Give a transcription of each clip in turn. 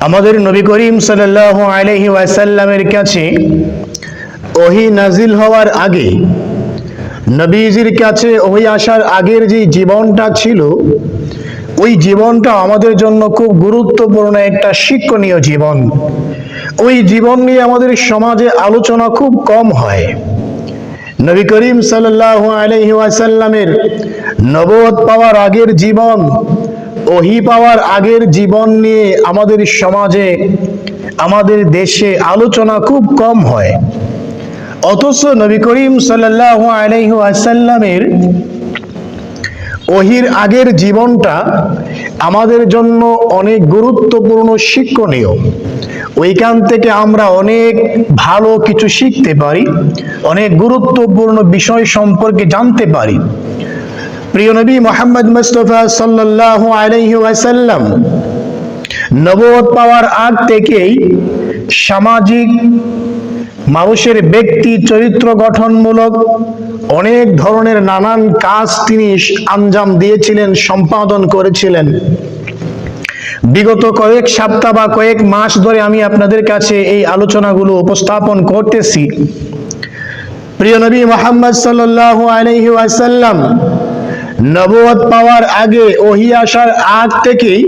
আমাদের নবী করিম সাল্লাল্লাহু আলাইহি ওয়াসাল্লামের কাছে ওহি নাজিল হওয়ার আগে, নবীজির কাছে ওহি আসার আগের যে জীবনটা ছিল, ওই জীবনটা আমাদের জন্য খুব গুরুত্বপূর্ণ একটা শিক্ষণীয় জীবন। ওই জীবন নিয়ে আমাদের সমাজে আলোচনা খুব কম হয়। নবী করিম সাল্লাল্লাহু আলাইহি ওয়াসাল্লামের নবদ পাওয়ার আগের জীবন ওহি পাওয়ার আগের জীবন নিয়ে আমাদের সমাজে, আমাদের দেশে আলোচনা খুব কম হয়। অথচ নবী করিম সাল্লাল্লাহু আলাইহি ওহির আগের জীবনটা আমাদের জন্য অনেক গুরুত্বপূর্ণ, শিক্ষণীয়। ওইখান থেকে আমরা অনেক ভালো কিছু শিখতে পারি, অনেক গুরুত্বপূর্ণ বিষয় সম্পর্কে জানতে পারি। প্রিয় নবী মোহাম্মদ মুস্তফা সাল্লাল্লাহু আলাইহি ওয়াসাল্লাম নবুয়ত পাওয়ার আগ থেকেই সামাজিক মানুষের ব্যক্তি চরিত্র গঠনমূলক অনেক ধরনের নানান কাজ তিনি আঞ্জাম দিয়েছিলেন, সম্পাদন করেছিলেন। বিগত কয়েক সপ্তাহ বা কয়েক মাস ধরে আমি আপনাদের কাছে এই আলোচনাগুলো উপস্থাপন করতেছি। প্রিয় নবী মোহাম্মদ সাল্লাল্লাহু আলাইহি ওয়াসাল্লাম নবুয়ত পাওয়ার আগে ওহি আসার আগ থেকেই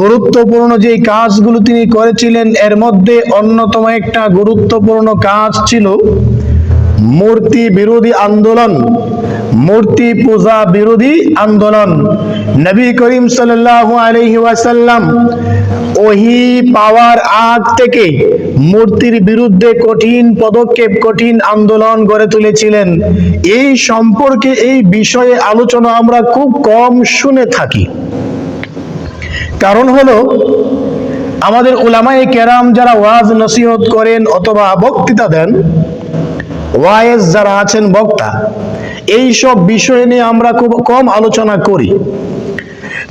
গুরুত্বপূর্ণ যে কাজগুলো তিনি করেছিলেন, এর মধ্যে অন্যতম একটা গুরুত্বপূর্ণ কাজ ছিল মূর্তি বিরোধী আন্দোলন, মূর্তি পূজা বিরোধী আন্দোলন। নবী করিম সাল্লাল্লাহু আলাইহি ওয়াসাল্লাম ওহি পাওয়ার আগ থেকে মূর্তির বিরুদ্ধে কঠিন পদক্ষেপ, কঠিন আন্দোলন গড়ে তুলেছিলেন। এই সম্পর্কে, এই বিষয়ে আলোচনা আমরা খুব কম শুনে থাকি। কারণ হলো, আমাদের ওলামায়ে কেরাম যারা ওয়াজ নসিহত করেন অথবা বক্তৃতা দেন ওয়াইজ যারা আছেন বক্তা, এই সব বিষয় নিয়ে আমরা খুব কম আলোচনা করি।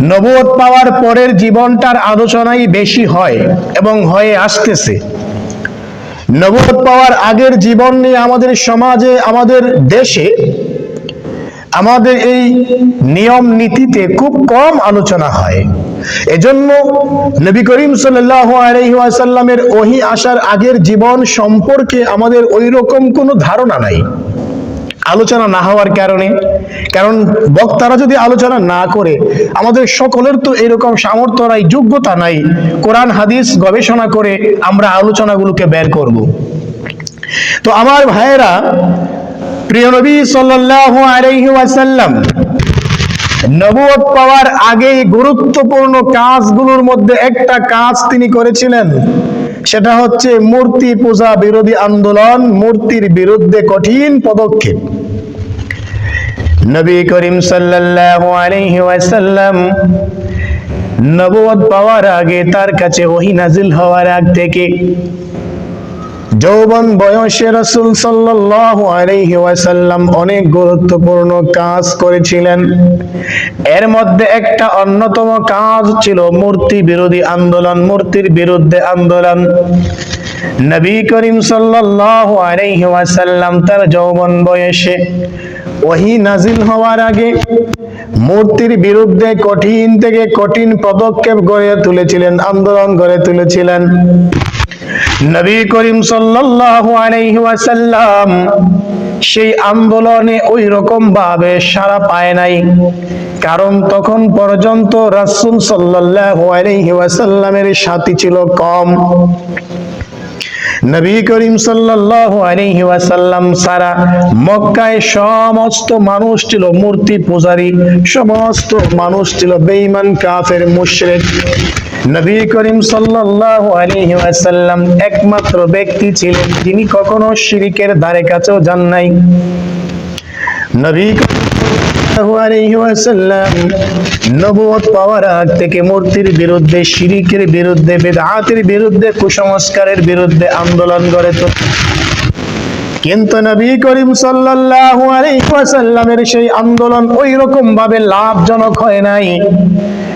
নবদ পাওয়ার পরের জীবনটার আলোচনাই বেশি হয় এবং হয়ে আসতেছে। নবদ পাওয়ার আগের জীবন নিয়ে আমাদের সমাজে, আমাদের দেশে, আমাদের এই নিয়ম নীতিতে খুব কম আলোচনা হয়। এজন্য নবী করিম ওয়াসাল্লামের ওহি আসার আগের জীবন সম্পর্কে আমাদের ওই রকম কোনো ধারণা নাই। আলোচনা না হওয়ার কারণে, কারণ বক্তারা যদি আলোচনা না করে, আমাদের সকলের তো এরকম সামর্থ্য নাই, যোগ্যতা নাই। কোরআন, হাদিস গবেষণা করে আমরা আলোচনাগুলোকে বের করব। তো আমার ভাইয়েরা, প্রিয় নবী ওয়াসাল্লাম নবুয়ত পাওয়ার আগেই গুরুত্বপূর্ণ কাজগুলোর মধ্যে একটা কাজ তিনি করেছিলেন। সেটা হচ্ছে মূর্তি পূজা বিরোধী আন্দোলন, মূর্তির বিরুদ্ধে কঠিন পদক্ষেপ। নবী করিম সাল্লাল্লাহু আলাইহি ওয়াসাল্লাম নবুয়ত পাওয়ার আগে তার কাছে ওহী নাজিল হওয়ার আগ থেকে যৌবন বয়সে রাসূল সাল্লাল্লাহু অনেক গুরুত্বপূর্ণ কাজ করেছিলেন। এর মধ্যে একটা অন্যতম কাজ ছিল মূর্তি বিরোধী আন্দোলন, মূর্তির বিরুদ্ধে আন্দোলন। নবী করিম সাল্লাল্লাহু আলাইহি ওয়াসাল্লাম তার যৌবন বয়সে ওহি নাজিল হওয়ার আগে মূর্তির বিরুদ্ধে কঠিন থেকে কঠিন পদক্ষেপ গড়ে তুলেছিলেন, আন্দোলন গড়ে তুলেছিলেন। নবী করিম সাল্লাল্লাহু আলাইহি ওয়াসাল্লাম সেই আন্দোলনে ওই রকম ভাবে সারা পায় নাই। কারণ তখন পর্যন্ত রাসূল সাল্লাল্লাহু আলাইহি ওয়াসাল্লামের সাথী ছিল কম। নবী করিম সাল্লাল্লাহু আলাইহি ওয়াসাল্লাম সারা মক্কায় সমস্ত মানুষ ছিল মূর্তি পূজারী, সমস্ত মানুষ ছিল বেঈমান, কাফের, মুশরিক। নবী করিম সাল্লাল্লাহু আলাইহি ওয়াসাল্লাম একমাত্র ব্যক্তি ছিলেন, যিনি কখনো শিরিকের ধারে কাছেও যান নাই। নবী মূর্তির বিরুদ্ধে, শিরিকের বিরুদ্ধে বিরুদ্ধে, কুসংস্কারের বিরুদ্ধে আন্দোলন তো কিন্তু নবী করিম সেই আন্দোলন ওই রকম ভাবে লাভজনক হয় নাই।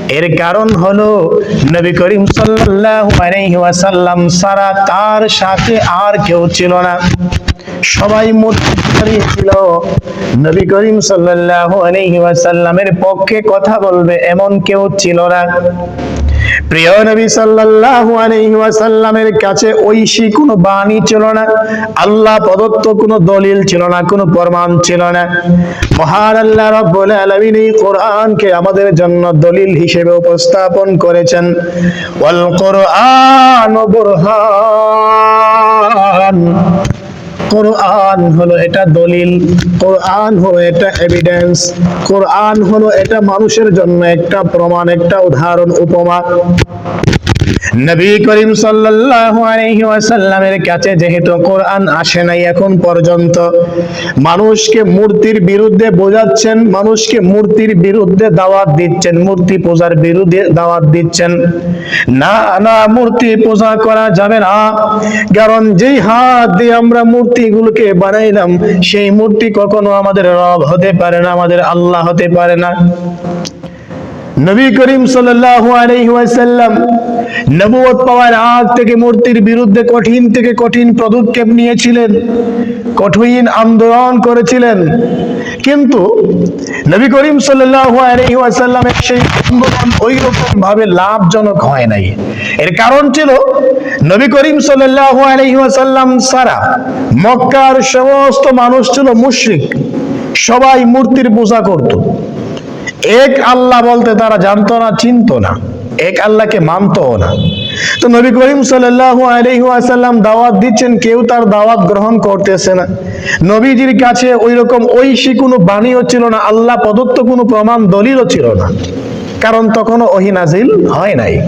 এর কারণ হলো নবী করিম সাল্লাল্লাহু আলাইহি ওয়াসাল্লাম সারা তার সাথে আর কেউ ছিল না। সবাই মধ্যে ছিল। নবী করিম সাল্লাল্লাহু আলাইহি ওয়াসাল্লামের পক্ষে কথা বলবে এমন কেউ ছিল না। প্রিয় নবী সাল্লাল্লাহু আলাইহি ওয়াসাল্লামের কাছে ঐশী কোনো বাণী ছিল না, আল্লাহ প্রদত্ত কোনো দলিল ছিল না, কোনো প্রমাণ ছিল না। মহান আল্লাহ রাব্বুল আলামিন এই কোরআনকে আমাদের জন্য দলিল হিসেবে উপস্থাপন করেছেন। ওয়াল কোরআন বুরহান। কোরআন হলো এটা দলিল, কোরআন হলো এটা এভিডেন্স কোরআন হলো এটা মানুষের জন্য একটা প্রমাণ, একটা উদাহরণ, উপমা। নবী করিম সাল্লাল্লাহু আলাইহি ওয়াসাল্লামের কাছে যেহেতু কোরআন আসে নাই এখন পর্যন্ত, মানুষকে মূর্তির বিরুদ্ধে বোঝাচ্ছেন, মানুষকে মূর্তির বিরুদ্ধে দাওয়াত দিচ্ছেন, মূর্তি পূজার বিরুদ্ধে দাওয়াত দিচ্ছেন। না না, মূর্তি পূজা করা যাবে না। কারণ যেই হাত দিয়ে আমরা মূর্তিগুলোকে বানাইলাম, সেই মূর্তি কখনো আমাদের রব হতে পারে না, আমাদের আল্লাহ হতে পারে না। নবী করিম সাল্লাল্লাহু আলাইহি ওয়াসাল্লাম নবুয়ত পাওয়ার আগ থেকে মূর্তির বিরুদ্ধে কঠিন থেকে কঠিন পদক্ষেপ নিয়েছিলেন, কঠিন আন্দোলন করেছিলেন। কিন্তু নবী করিম সাল্লাল্লাহু আলাইহি ওয়াসাল্লামের সেই আন্দোলন ওই রকম ভাবে লাভজনক হয় নাই। এর কারণ ছিল, নবী করিম সাল্লাল্লাহু আলাইহি ওয়াসাল্লাম সারা মক্কার সমস্ত মানুষ ছিল মুশ্রিক। সবাই মূর্তির পূজা করত। এক আল্লাহ বলতে তারা জানতো না, চিনত না। এক আল্লাহকে মানতো না। তো নবী করিম ওয়াসাল্লাম দাওয়াত দিচ্ছেন, কেউ তার দাওয়াত গ্রহণ করতেছে না। নবীজির কাছে ওই রকম ঐশী কোনো বাণীও ছিল না, আল্লাহ প্রদত্ত কোনো প্রমাণ, দলিলও ছিল না। কারণ তখনও ওহি নাজিল হয় নাই।